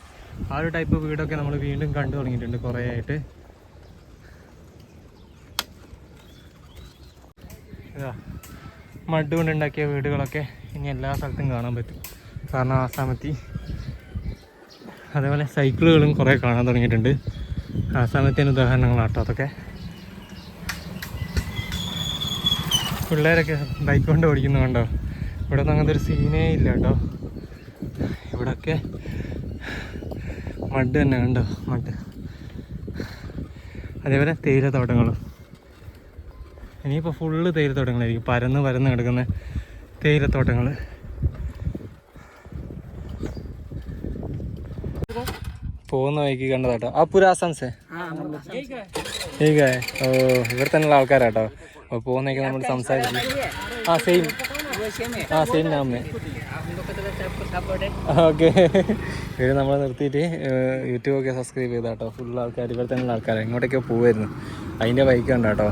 Speaker 1: ആ ഒരു ടൈപ്പ് വീടൊക്കെ നമ്മൾ വീണ്ടും കണ്ടു തുടങ്ങിയിട്ടുണ്ട് കുറേ ആയിട്ട് ഇതാ മഡ് കൊണ്ടുണ്ടാക്കിയ വീടുകളൊക്കെ ഇനി എല്ലാ സ്ഥലത്തും കാണാൻ പറ്റും. കാരണം ആസാമത്തി അതേപോലെ സൈക്കിളുകളും കുറേ കാണാൻ തുടങ്ങിയിട്ടുണ്ട്. ആസാമത്തിന് ഉദാഹരണങ്ങളാട്ടോ അതൊക്കെ. പിള്ളേരൊക്കെ ബൈക്ക് കൊണ്ട് ഓടിക്കുന്നുണ്ടോ ഇവിടെ ഒന്നും അങ്ങനത്തെ ഒരു സീനേ ഇല്ല കേട്ടോ. ഇവിടൊക്കെ മഡ് തന്നെ കണ്ടോ? മഡ് അതേപോലെ തേയിലത്തോട്ടങ്ങളും. ഇനിയിപ്പോൾ ഫുള്ള് തേയിലത്തോട്ടങ്ങളായിരിക്കും. പരന്ന് പരന്ന് കിടക്കുന്ന തേയിലത്തോട്ടങ്ങൾ പോകുന്ന വഴിക്ക് കണ്ടതാട്ടോ. ആ പുരാസംസേ ഏകായ ഓ ഇവിടെ തന്നെയുള്ള ആൾക്കാരാട്ടോ. അപ്പോൾ പോകുന്നേക്ക് നമ്മൾ സംസാരിച്ചു ആ സെയിം. ആ സെയിം നാമേ ഓക്കെ. ഇത് നമ്മൾ നിർത്തിയിട്ട് യൂട്യൂബൊക്കെ സബ്സ്ക്രൈബ് ചെയ്താട്ടോ. ഫുൾ ആൾക്കാർ ഇവിടെ തന്നെയുള്ള ആൾക്കാരാണ് ഇങ്ങോട്ടൊക്കെ പോകുമായിരുന്നു അതിന്റെ ബൈക്ക് കണ്ടാട്ടോ.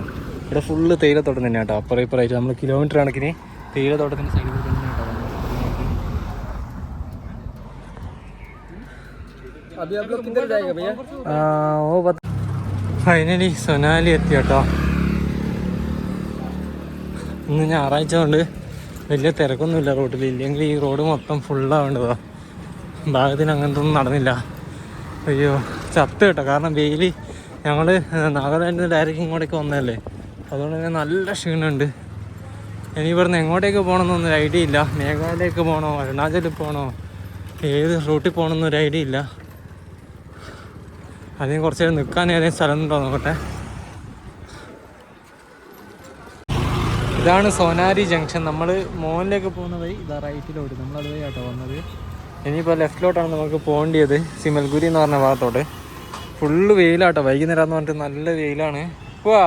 Speaker 1: ഇവിടെ ഫുള്ള് തേയിലത്തോട്ടം തന്നെ കേട്ടോ അപ്പുറം ഇപ്പുറമായിട്ട് നമ്മൾ കിലോമീറ്റർ കണക്കിന് തേയിലത്തോട്ടത്തിന്റെ സൈഡിൽ തന്നെ ഓ ഫൈനലി സൊനാലി എത്തി കേട്ടോ ഇന്ന് ഞായറാഴ്ച കൊണ്ട് വലിയ തിരക്കൊന്നുമില്ല റോഡിൽ ഇല്ലെങ്കിൽ ഈ റോഡ് മൊത്തം ഫുള്ളാവേണ്ടതാ ഭാഗത്തിന് അങ്ങനത്തെ ഒന്നും നടന്നില്ല. അയ്യോ ചത്ത് കേട്ടോ. കാരണം വെയിൽ ഞങ്ങൾ നാഗാലാൻഡിൽ നിന്ന് ഡയറക്റ്റ് ഇങ്ങോട്ടേക്ക് വന്നതല്ലേ. അതുകൊണ്ട് തന്നെ നല്ല ക്ഷീണമുണ്ട്. ഇനി ഇവിടുന്ന് എങ്ങോട്ടേക്ക് പോകണമെന്നൊന്നും ഒരു ഐഡിയ ഇല്ല. മേഘാലയക്ക് പോകണോ അരുണാചലിൽ പോകണോ ഏത് റൂട്ടിൽ പോകണമെന്നൊരു ഐഡിയ ഇല്ല. അതിന് കുറച്ച് നേരം നിൽക്കാൻ ഏതെങ്കിലും സ്ഥലം ഉണ്ടോ നോക്കട്ടെ. ഇതാണ് സോനാരി ജംഗ്ഷൻ. നമ്മൾ മോളിലേക്ക് പോകുന്ന വഴി ഇതാ റൈറ്റിലോട്ട്. നമ്മൾ അത് വഴിയാട്ടോ വന്നത്. ഇനിയിപ്പോൾ ലെഫ്റ്റിലോട്ടാണ് നമുക്ക് പോകേണ്ടത് സിമൽഗുരി എന്ന് പറഞ്ഞ ഭാഗത്തോട്ട്. ഫുള്ള് വെയിലാട്ടോ. വൈകുന്നേരം എന്ന് പറഞ്ഞിട്ട് നല്ല വെയിലാണ്. പോവാ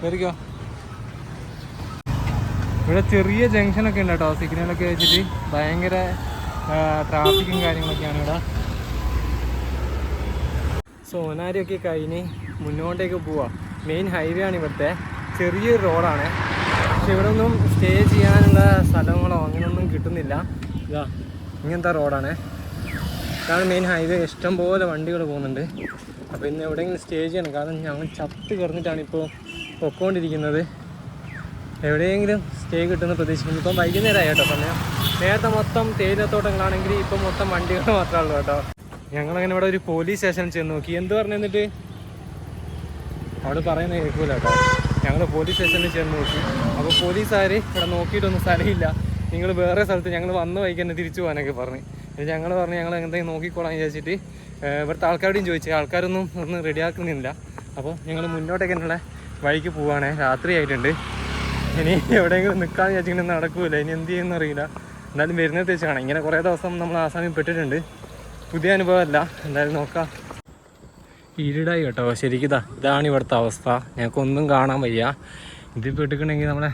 Speaker 1: കയറിക്കോ ഇവിടെ ചെറിയ ജംഗ്ഷനൊക്കെ ഉണ്ട് കേട്ടോ. സിഗ്നലൊക്കെ വെച്ചിട്ട് ഭയങ്കര ട്രാഫിക്കും കാര്യങ്ങളൊക്കെയാണ് ഇവിടെ. സോനാരിയൊക്കെ കഴിഞ്ഞ് മുന്നോട്ടേക്ക് പോവാം. മെയിൻ ഹൈവേ ആണ് ഇവിടുത്തെ. ചെറിയൊരു റോഡാണ് പക്ഷെ ഇവിടെ ഒന്നും സ്റ്റേ ചെയ്യാനുള്ള സ്ഥലങ്ങളോ അങ്ങനെയൊന്നും കിട്ടുന്നില്ല. ഇതാ ഇങ്ങനത്തെ റോഡാണ് കാരണം മെയിൻ ഹൈവേ ഇഷ്ടംപോലെ വണ്ടികൾ പോകുന്നുണ്ട്. അപ്പോൾ ഇന്ന് എവിടെയെങ്കിലും സ്റ്റേ ചെയ്യണം. കാരണം ഞങ്ങൾ ചത്ത് കിടന്നിട്ടാണ് ഇപ്പോൾ പൊക്കോണ്ടിരിക്കുന്നത്. എവിടെയെങ്കിലും സ്റ്റേ കിട്ടുന്ന പ്രതീക്ഷിക്കുന്നു. ഇപ്പം വൈകുന്നേരമായി കേട്ടോ സമയം. നേരത്തെ മൊത്തം തേയിലത്തോട്ടങ്ങളാണെങ്കിൽ ഇപ്പം മൊത്തം വണ്ടികൾ മാത്രമേ ഉള്ളൂ കേട്ടോ. ഞങ്ങളങ്ങനെ ഇവിടെ ഒരു പോലീസ് സ്റ്റേഷനിൽ ചെന്ന് നോക്കി. എന്ത് പറഞ്ഞു എന്നിട്ട്? അവിടെ പറയുന്നത് കേൾക്കൂല കേട്ടോ. ഞങ്ങൾ പോലീസ് സ്റ്റേഷനിൽ ചെന്ന് നോക്കി. അപ്പോൾ പോലീസുകാർ ഇവിടെ നോക്കിയിട്ടൊന്നും സ്ഥലമില്ല. നിങ്ങൾ വേറെ സ്ഥലത്ത് ഞങ്ങൾ വന്ന വൈകി തിരിച്ചു പോകാനൊക്കെ പറഞ്ഞു. ഞങ്ങൾ പറഞ്ഞു ഞങ്ങൾ എന്തെങ്കിലും നോക്കിക്കോളാം വിചാരിച്ചിട്ട് ഇവിടുത്തെ ആൾക്കാരോടും ചോദിച്ചു. ആൾക്കാരൊന്നും ഒന്നും റെഡിയാക്കുന്നില്ല അപ്പോൾ ഞങ്ങൾ മുന്നോട്ടേക്ക് വഴിക്ക് പോവുകയാണേ രാത്രി ആയിട്ടുണ്ട്. ഇനി എവിടെയെങ്കിലും നിൽക്കാന്ന് വിചാരിച്ചിട്ട് നടക്കൂല. ഇനി എന്ത് ചെയ്യുമെന്ന് അറിയില്ല. എന്തായാലും വരുന്നത് വെച്ച് കാണാം ഇങ്ങനെ കുറേ ദിവസം നമ്മൾ ആസാമിൽ പെട്ടിട്ടുണ്ട് പുതിയ അനുഭവമല്ല. എന്തായാലും നോക്കാം. ഇരുടായി കേട്ടോ. ശരിക്കും ഇതാണ് ഇവിടുത്തെ അവസ്ഥ. ഞങ്ങൾക്കൊന്നും കാണാൻ വയ്യ. ഇത് പെട്ടിക്കണമെങ്കിൽ നമ്മുടെ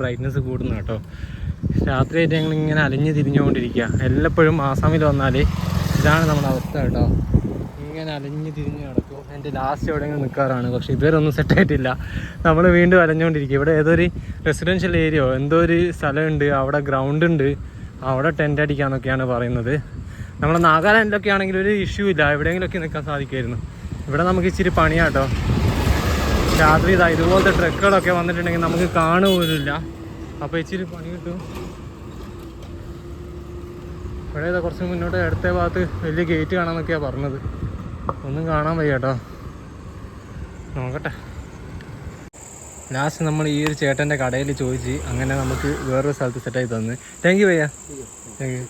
Speaker 1: ബ്രൈറ്റ്നസ് കൂടുന്നു കേട്ടോ. രാത്രിയായിട്ട് ഞങ്ങൾ ഇങ്ങനെ അലിഞ്ഞ് തിരിഞ്ഞുകൊണ്ടിരിക്കുക. എല്ലപ്പോഴും ആസാമിൽ വന്നാൽ ഇതാണ് നമ്മുടെ അവസ്ഥ കേട്ടോ. ഇങ്ങനെ അലിഞ്ഞ് തിരിഞ്ഞ് കിടക്കും എന്റെ ലാസ്റ്റ് എവിടെയെങ്കിലും നിൽക്കാറാണ് പക്ഷേ ഇതുവരെയൊന്നും സെറ്റായിട്ടില്ല നമ്മൾ വീണ്ടും വരഞ്ഞുകൊണ്ടിരിക്കും ഇവിടെ ഏതൊരു റെസിഡൻഷ്യൽ ഏരിയയോ എന്തോ ഒരു സ്ഥലമുണ്ട് അവിടെ ഗ്രൗണ്ട് ഉണ്ട് അവിടെ ടെന്റ് അടിക്കാന്നൊക്കെയാണ് പറയുന്നത്. നമ്മുടെ നാഗാലാൻഡിലൊക്കെ ആണെങ്കിൽ ഒരു ഇഷ്യൂ ഇല്ല. എവിടെയെങ്കിലുമൊക്കെ നിൽക്കാൻ സാധിക്കുമായിരുന്നു. ഇവിടെ നമുക്ക് ഇച്ചിരി പണിയാട്ടോ. രാത്രി ഇതാ ഇതുപോലത്തെ ട്രക്കുകളൊക്കെ വന്നിട്ടുണ്ടെങ്കിൽ നമുക്ക് കാണുപോലുമില്ല അപ്പോൾ ഇച്ചിരി പണി കിട്ടും. ഇവിടെ കുറച്ച് മുന്നോട്ട് അടുത്ത ഭാഗത്ത് വലിയ ഗേറ്റ് കാണാമെന്നൊക്കെയാണ് പറഞ്ഞത്. ഒന്നും കാണാൻ വയ്യ കേട്ടോ. നോക്കട്ടെ. ലാസ്റ്റ് നമ്മൾ ഈ ഒരു ചേട്ടന്റെ കടയിൽ ചോദിച്ച് അങ്ങനെ നമുക്ക് വേറൊരു സ്ഥലത്ത് സെറ്റായി തന്നു. താങ്ക് യു ഭയ്യ താങ്ക് യു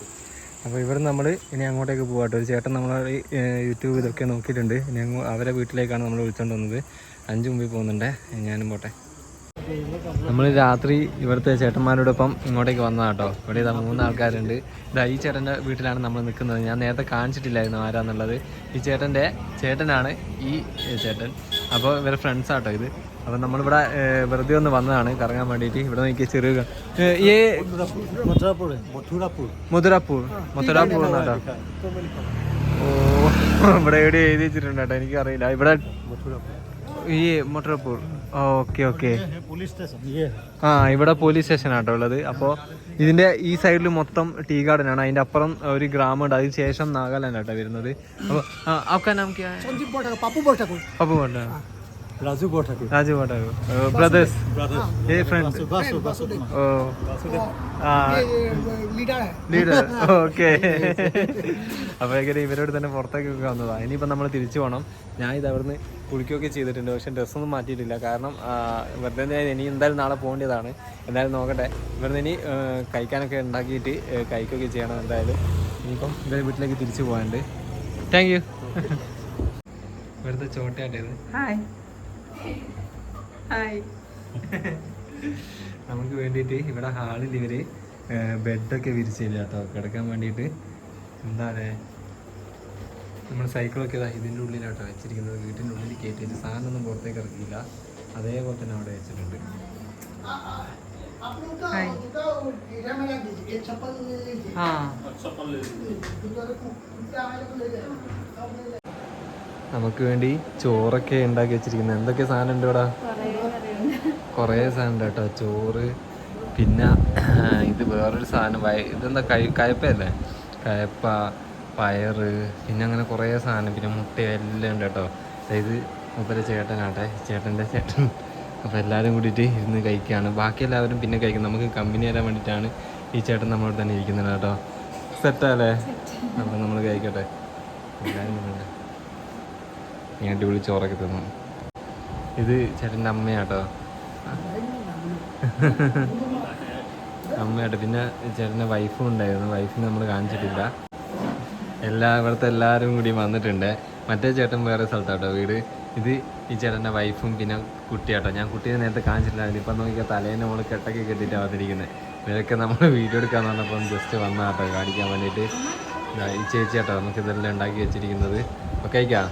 Speaker 1: അപ്പോൾ ഇവിടെ നമ്മൾ ഇനി അങ്ങോട്ടേക്ക് പോകാട്ടോ ഒരു ചേട്ടൻ നമ്മൾ യൂട്യൂബ് ഇതൊക്കെ നോക്കിയിട്ടുണ്ട്. ഇനി അവരെ വീട്ടിലേക്കാണ് നമ്മൾ വിളിച്ചുകൊണ്ട് വന്നത്. അഞ്ച് മുമ്പിൽ പോകുന്നുണ്ട്. ഞാനും പോട്ടെ. നമ്മൾ രാത്രി ഇവിടുത്തെ ചേട്ടന്മാരോടൊപ്പം ഇങ്ങോട്ടേക്ക് വന്നതാ കേട്ടോ. ഇവിടെ ഇതാ മൂന്നാൾക്കാരുണ്ട് ഇതാ ഈ ചേട്ടന്റെ വീട്ടിലാണ് നമ്മൾ നിൽക്കുന്നത്. ഞാൻ നേരത്തെ കാണിച്ചിട്ടില്ലായിരുന്നു ആരാന്നുള്ളത്. ഈ ചേട്ടന്റെ ചേട്ടനാണ് ഈ ചേട്ടൻ. അപ്പോൾ ഇവരെ ഫ്രണ്ട്സാട്ടോ ഇത്. അപ്പം നമ്മളിവിടെ വെറുതെ ഒന്ന് വന്നതാണ് കറങ്ങാൻ വേണ്ടിയിട്ട്. ഇവിടെ നോക്കിയ ചെറുക ഈ
Speaker 2: മധുരാപ്പൂർ
Speaker 1: മധുരാപ്പൂർ മധുരാപ്പൂർ എന്നാട്ടോ ഓ ഇവിടെ എവിടെ എഴുതി വെച്ചിട്ടുണ്ട് കേട്ടോ. എനിക്കറിയില്ല. ഇവിടെ ഈ മധുരാപ്പൂർ ഓക്കെ ഓക്കെ ആ ഇവിടെ പോലീസ് സ്റ്റേഷൻ ആട്ടോ ഉള്ളത് അപ്പോൾ ഇതിന്റെ ഈ സൈഡിൽ മൊത്തം ടീ ഗാർഡൻ ആണ് അതിന്റെ അപ്പുറം ഒരു ഗ്രാമം ഉണ്ട് അതിന് ശേഷം നാഗാലാൻഡ് ആട്ടോ വരുന്നത് അപ്പൊ പപ്പു പോട്ട क्या है
Speaker 2: संदीप बोटा पापू बोटा
Speaker 1: पप्पू भट्टा
Speaker 2: राजू बोटा
Speaker 1: राजू भट्टा ब्रदर्स ये फ्रेंड
Speaker 2: बासु बासु
Speaker 1: ഓ ആ
Speaker 2: लीडर है
Speaker 1: ലീഡർ ഓക്കെ അപ്പൊ എങ്ങനെ ഇവരോട് തന്നെ പുറത്തേക്കൊക്കെ വന്നതാ ഇനിയിപ്പോ നമ്മൾ തിരിച്ചു പോകണം ഞാൻ ഇത് അവിടുന്ന് കുളിക്കുകയൊക്കെ ചെയ്തിട്ടുണ്ട് പക്ഷെ ഡ്രസ്സൊന്നും മാറ്റിയിട്ടില്ല കാരണം ആ, വെറുതെ ഞാൻ ഇനി എന്തായാലും നാളെ പോകേണ്ടതാണ് എന്തായാലും നോക്കട്ടെ ഇവിടുന്ന് ഇനി ആ, കഴിക്കാനൊക്കെ ഉണ്ടാക്കിയിട്ട് ആ, കഴിക്കുകയൊക്കെ ചെയ്യണം എന്തായാലും ഇനിയിപ്പം ഇവരെ വീട്ടിലേക്ക് തിരിച്ചു പോകാനുണ്ട് താങ്ക് യു വെറുതെ ചോട്ടയാട്ടത്
Speaker 3: ഹായ് ഹായ്.
Speaker 1: നമുക്ക് വേണ്ടിയിട്ട് ഇവിടെ ഹാളിൽ ഇവർ ബെഡൊക്കെ വിരിച്ചില്ല കേട്ടോ. കിടക്കാൻ വേണ്ടിയിട്ട്. എന്താ പറയുക നമ്മൾ സൈക്കിളൊക്കെ ഇതാ ഇതിന്റെ ഉള്ളിലാട്ടോ വെച്ചിരിക്കുന്നത്. വീട്ടിന്റെ ഉള്ളിൽ കയറ്റിയിട്ട് സാധനമൊന്നും പുറത്തേക്ക് ഇറക്കിയില്ല. അതേപോലെ തന്നെ അവിടെ വെച്ചിട്ടുണ്ട്. ആ. നമുക്ക് വേണ്ടി ചോറൊക്കെ ഉണ്ടാക്കി വെച്ചിരിക്കുന്നത്. എന്തൊക്കെ സാധനം ഉണ്ട് ഇവിടെ?
Speaker 3: കുറേ
Speaker 1: സാധനം ഉണ്ട് കേട്ടോ. ചോറ് പിന്നെ ഇത് വേറൊരു സാധനം. വയ ഇതെന്താ കയ കയപ്പയല്ലേ? കയപ്പ പയറ് പിന്നെ അങ്ങനെ കുറേ സാധനം. പിന്നെ മുട്ട എല്ലാം ഉണ്ട് കേട്ടോ. ഇത് മൂപ്പരെ ചേട്ടനാട്ടെ. ചേട്ടന്റെ ചേട്ടൻ. അപ്പോൾ എല്ലാവരും കൂടിയിട്ട് ഇരുന്ന് കഴിക്കുകയാണ് ബാക്കി എല്ലാവരും പിന്നെ കഴിക്കും. നമുക്ക് കമ്പനി തരാൻ വേണ്ടിയിട്ടാണ് ഈ ചേട്ടൻ നമ്മളോട് തന്നെ ഇരിക്കുന്നത് കേട്ടോ. സെറ്റല്ലേ അപ്പോൾ നമ്മൾ കഴിക്കട്ടെ. എല്ലാവരും വേണ്ട നീ അടിപൊളി ചോറൊക്കെ തിന്നു. ഇത് ചേട്ടന്റെ അമ്മയാട്ടോ. അമ്മയാട്ടോ. പിന്നെ ചേട്ടന്റെ വൈഫും ഉണ്ടായിരുന്നു. വൈഫിനെ നമ്മൾ കാണിച്ചിട്ടില്ല. എല്ലാ ഇവിടുത്തെ എല്ലാവരും കൂടി വന്നിട്ടുണ്ട്. മറ്റേ ചേട്ടൻ വേറെ സ്ഥലത്താട്ടോ വീട്. ഇത് ഈ ചേട്ടന്റെ വൈഫും പിന്നെ കുട്ടിയാട്ടോ. ഞാൻ കുട്ടിയെ നേരത്തെ കാണിച്ചിട്ടുണ്ടായിരുന്നു ഇപ്പം നോക്കിയാൽ തലേനെ നമ്മൾ കെട്ടൊക്കെ കെട്ടിയിട്ടാണ് വന്നിരിക്കുന്നത്. ഇവരൊക്കെ നമ്മൾ വീഡിയോ എടുക്കാൻ പറഞ്ഞപ്പം ജസ്റ്റ് വന്നാട്ടോ കാണിക്കാൻ വേണ്ടിയിട്ട്. ഈ ചേച്ചിയാട്ടോ നമുക്കിതെല്ലാം ഉണ്ടാക്കി വെച്ചിരിക്കുന്നത്. ഓക്കെ കഴിക്കാം?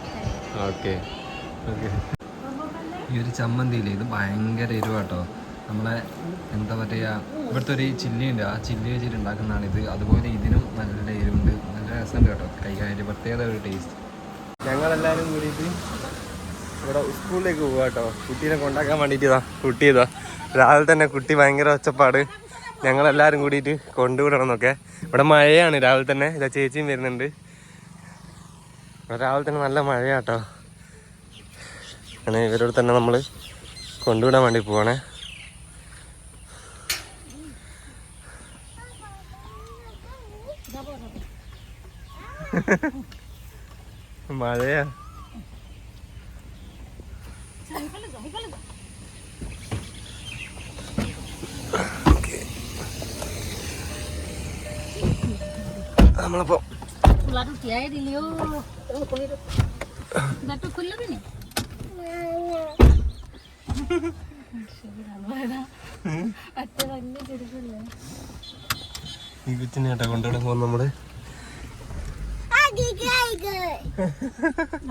Speaker 1: ഓക്കെ. ഓക്കെ. ഈ ഒരു ചമ്മന്തിയില്ലേ? ഇത് ഭയങ്കര എരിവാട്ടോ. നമ്മളെ എന്താ പറയുക ഇവിടുത്തെ ഒരു ചില്ലി ഉണ്ട് ആ ചില്ലി വെച്ചിട്ട് ഉണ്ടാക്കുന്നതാണ് ഇത്. അതുപോലെ ഇതിനും നല്ല എരിവുണ്ട്. നല്ല രസമുണ്ട് കേട്ടോ. കൈകാര്യം പ്രത്യേകത പ്രത്യേക ഒരു ടേസ്റ്റ് ഞങ്ങളെല്ലാവരും കൂടിയിട്ട് ഇവിടെ സ്കൂളിലേക്ക് പോവാ കേട്ടോ. കുട്ടീനെ കൊണ്ടാക്കാൻ വേണ്ടിയിട്ട് ഇതാ കുട്ടി ഇതാ രാവിലെ തന്നെ കുട്ടി ഭയങ്കര ഒച്ചപ്പാട്. ഞങ്ങളെല്ലാവരും കൂടിയിട്ട് കൊണ്ടുവിടണം എന്നൊക്കെ. ഇവിടെ മഴയാണ് രാവിലെ തന്നെ. ഇതാ ചേച്ചിയും വരുന്നുണ്ട്. രാവിലെ തന്നെ നല്ല മഴയാട്ടോ. അങ്ങനെ ഇവരോട് തന്നെ നമ്മൾ കൊണ്ടുവിടാൻ വേണ്ടി പോവാണേ. മഴയാ. നമ്മളപ്പോ
Speaker 3: চোলাটো তিয়াই দিলি অ' দাঁতটো খুলি ল'বি নি അച്ഛൻ വലിയ ചെറുപ്പല്ലേ
Speaker 1: ഈ കൊച്ചിനെ കേട്ടോ കൊണ്ടുവിടാൻ പോകും നമ്മള്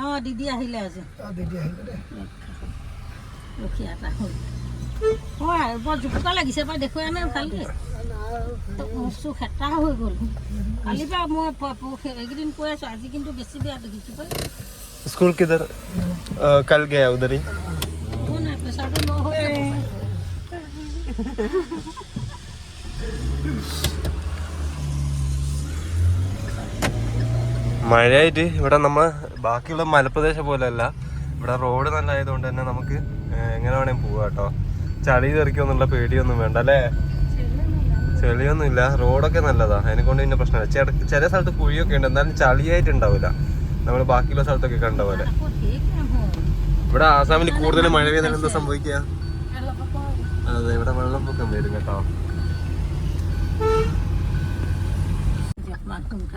Speaker 3: অঁ দিদি আহিলে আজি ৰখীয়া এটা হ'ল হয় বৰ জোপোকা লাগিছে পাই দেখুৱাই নাই ভালকৈ বস্তু খেতা হৈ গ'ল। কালিৰ পৰা মই এইকেইদিন কৈ আছোঁ আজি কিন্তু বেছি বেয়া পাই।
Speaker 1: স্কুল কাল ही മഴയായിട്ട് ഇവിടെ നമ്മൾ ബാക്കിയുള്ള മലപ്രദേശം പോലെയല്ല. ഇവിടെ റോഡ് നല്ലതായതുകൊണ്ട് തന്നെ നമുക്ക് എങ്ങനെ വേണേലും പോവാം കേട്ടോ ചളി തെറിക്കൊന്നുള്ള പേടിയൊന്നും വേണ്ട അല്ലേ? ചെളിയൊന്നുമില്ല റോഡൊക്കെ നല്ലതാ. അതിനെ കൊണ്ട് പിന്നെ പ്രശ്നമില്ല. ചില സ്ഥലത്ത് കുഴിയൊക്കെ ഉണ്ട്. എന്നാലും ചളിയായിട്ടുണ്ടാവില്ല നമ്മൾ ബാക്കിയുള്ള സ്ഥലത്തൊക്കെ കണ്ട പോലെ. ഇവിടെ ആസാമിൽ കൂടുതൽ മഴ പെയ്താൽ എന്താ സംഭവിക്കുക അതെ ഇവിടെ വെള്ളപ്പൊക്കം വരും കേട്ടോ.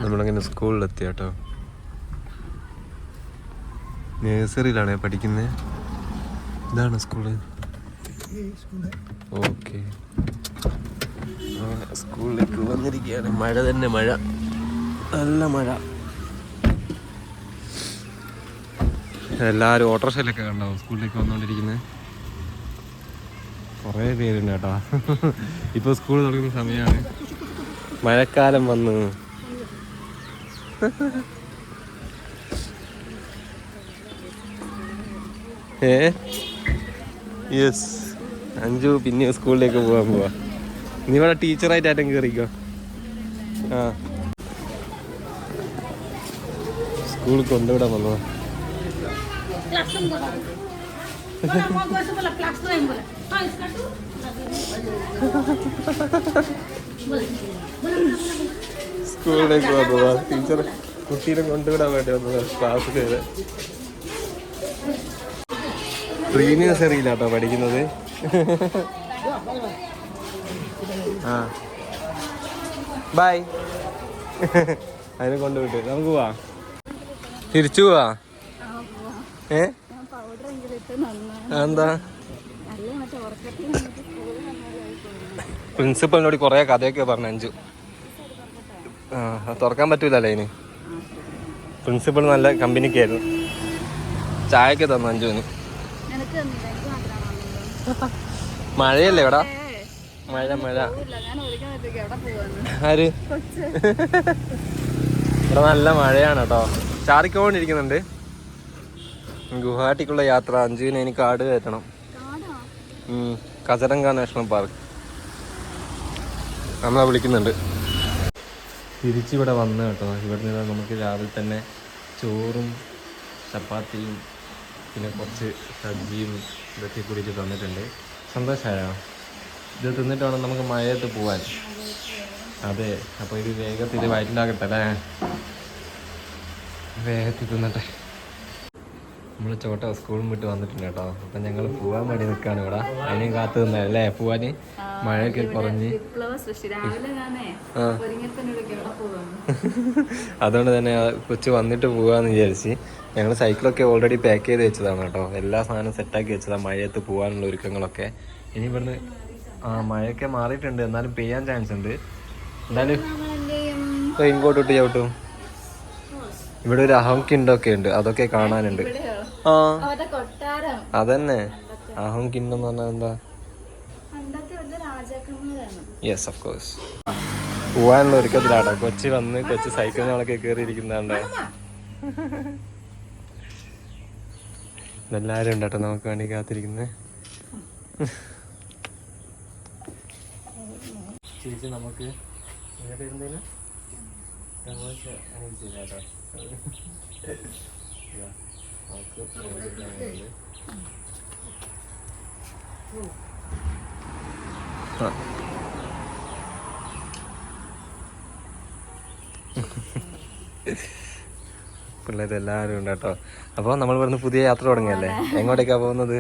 Speaker 1: നമ്മളങ്ങനെ സ്കൂളിലെത്തി കേട്ടോ. നേഴ്സറിയിലാണ് പഠിക്കുന്നത് ഇതാണ്
Speaker 2: സ്കൂൾ.
Speaker 1: ഓക്കെ. അങ്ങനെ സ്കൂളിലേക്ക് വന്നിരിക്കുകയാണ്. മഴ തന്നെ മഴ. നല്ല മഴ. എല്ലാവരും ഓട്ടോറിക്ഷയിലൊക്കെ കണ്ടോ? സ്കൂളിലേക്ക് വന്നുകൊണ്ടിരിക്കുന്നത് കുറേ പേരുണ്ട് കേട്ടോ. ഇപ്പോൾ സ്കൂൾ തുടങ്ങുന്ന സമയമാണ് മഴക്കാലം വന്ന്. ഏ? യെസ്. അഞ്ചു പിന്നെ സ്കൂളിലേക്ക് പോകാൻ പോവാ. നീ ഇവിടെ ടീച്ചറായിട്ട് ആറ്റം കയറിക്കോ ആ സ്കൂളിൽ കൊണ്ടുവിടാൻ
Speaker 3: വന്നോ
Speaker 1: സ്കൂളിലേക്ക് വന്നതാ ടീച്ചർ കുട്ടീനെ കൊണ്ടുവിടാൻ വേണ്ടി വന്നതാ ക്ലാസ് കയറി റീനിയസ് അറിയില്ല കേട്ടോ പഠിക്കുന്നത്. ആ. ബൈ അതിനെ കൊണ്ടുപോയിട്ട് നമുക്ക് പോവാ. തിരിച്ചു പോവാ? ഏ? എന്താ പ്രിൻസിപ്പലിനോട് കുറേ കഥയൊക്കെ പറഞ്ഞു അഞ്ചു. ആ തുറക്കാൻ പറ്റൂലല്ലേ ഇനി? പ്രിൻസിപ്പൾ നല്ല കമ്പനിക്കായിരുന്നു. ചായയൊക്കെ തന്നു അഞ്ചുവിന്. മഴയല്ലേ ഇവിടെ മഴ മഴ. ആര്? ഇവിടെ നല്ല മഴയാണ് കേട്ടോ ചാറിക്കൊണ്ടിരിക്കുന്നുണ്ട്. ഗുവാഹട്ടിക്കുള്ള യാത്ര. അഞ്ചുവിന് എനിക്ക് കാട് കയറ്റണം. Kaziranga national park. നമ്മളെ വിളിക്കുന്നുണ്ട്. തിരിച്ചിവിടെ വന്ന് കേട്ടോ. ഇവിടെ നിന്ന് നമുക്ക് രാവിലെ തന്നെ ചോറും ചപ്പാത്തിയും പിന്നെ കുറച്ച് സബ്ജിയും ഇതൊക്കെ കൂടിയിട്ട് തന്നിട്ടുണ്ട്. സന്തോഷമായോ? ഇത് തിന്നിട്ട് വേണം നമുക്ക് മഴയത്ത് പോവാൻ. അതെ അപ്പോൾ ഇത് വേഗത്തിൽ വയറ്റിലാകട്ടെ അല്ലേ? വേഗത്തിൽ തിന്നട്ടെ. നമ്മൾ ചോട്ട സ്കൂളും വിട്ട് വന്നിട്ടുണ്ട് കേട്ടോ. അപ്പം ഞങ്ങൾ പോകാൻ വേണ്ടി നിൽക്കുകയാണ് ഇവിടെ. അതിനും കാത്തു നിന്നല്ലേ പോവാൻ മഴയൊക്കെ കുറഞ്ഞ്. അതുകൊണ്ട് തന്നെ കൊച്ചു വന്നിട്ട് പോവാന്ന് വിചാരിച്ച് ഞങ്ങൾ സൈക്കിളൊക്കെ ഓൾറെഡി പാക്ക് ചെയ്ത് വെച്ചതാണ് കേട്ടോ. എല്ലാ സാധനവും സെറ്റാക്കി വെച്ചതാണ് മഴയത്ത് പോകാനുള്ള ഒരുക്കങ്ങളൊക്കെ. ഇനി ഇവിടുന്ന് ആ മഴയൊക്കെ മാറിയിട്ടുണ്ട്. എന്നാലും പെയ്യാൻ ചാൻസ് ഉണ്ട്. എന്തായാലും റെയിൻകോട്ട് ഇട്ട് ചവിട്ടും. ഇവിടെ ഒരു അഹംകിണ്ടൊക്കെ ഉണ്ട്. അതൊക്കെ കാണാനുണ്ട്. ആ. അതന്നെ. അഹംകിണ്ടം എന്ന് പറഞ്ഞാൽ എന്താ? യെസ് ഓഫ് കോഴ്സ് പോവാനുള്ള ഒരുക്കത്തിലാട്ടോ. കൊച്ചി വന്ന് കൊച്ചി സൈക്കിളിനൊക്കെ നമ്മളൊക്കെ ഇരിക്കുന്നുണ്ടോ ഇതെല്ലാരും ഉണ്ട് നമുക്ക് വേണ്ടി കാത്തിരിക്കുന്നത് ചേച്ചി നമുക്ക് കേട്ടോ. ആ പിള്ളേരെല്ലാവരും ഉണ്ട് കേട്ടോ. അപ്പോൾ നമ്മൾ ഇവിടുന്ന് പുതിയ യാത്ര തുടങ്ങിയല്ലേ? എങ്ങോട്ടേക്കാ പോകുന്നത്?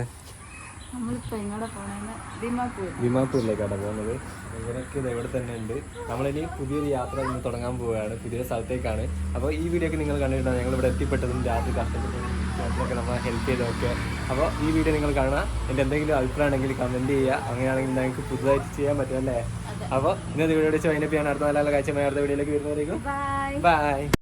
Speaker 1: ദിമാപൂരിലേക്കാണ് പോകുന്നത് ഇവരൊക്കെ ഇത് ഇവിടെ തന്നെ ഉണ്ട് നമ്മളിനി പുതിയൊരു യാത്ര ഇന്ന് തുടങ്ങാൻ പോവുകയാണ് പുതിയൊരു സ്ഥലത്തേക്കാണ് അപ്പോൾ ഈ വീഡിയോ ഒക്കെ നിങ്ങൾ കണ്ടിട്ടുണ്ടോ ഞങ്ങൾ ഇവിടെ എത്തിപ്പെട്ടതും രാത്രി കഷ്ടപ്പെട്ടതും ഒക്കെ നമ്മളെ ഹെൽപ്പ് ചെയ്തൊക്കെ അപ്പോൾ ഈ വീഡിയോ നിങ്ങൾ കാണുക എന്റെ എന്തെങ്കിലും അഭിപ്രായം ഉണ്ടെങ്കിൽ കമന്റ് ചെയ്യുക അങ്ങനെയാണെങ്കിൽ ഞങ്ങൾക്ക് പുതുതായിട്ട് ചെയ്യാൻ പറ്റും അല്ലേ അപ്പോൾ ഇന്നത്തെ വീഡിയോ വെച്ച് വൈൻഡപ്പ് ചെയ്യാൻ അടുത്ത നല്ല കാഴ്ച അടുത്ത വീഡിയോയിലേക്ക് വരുന്നവരേക്കും ബൈ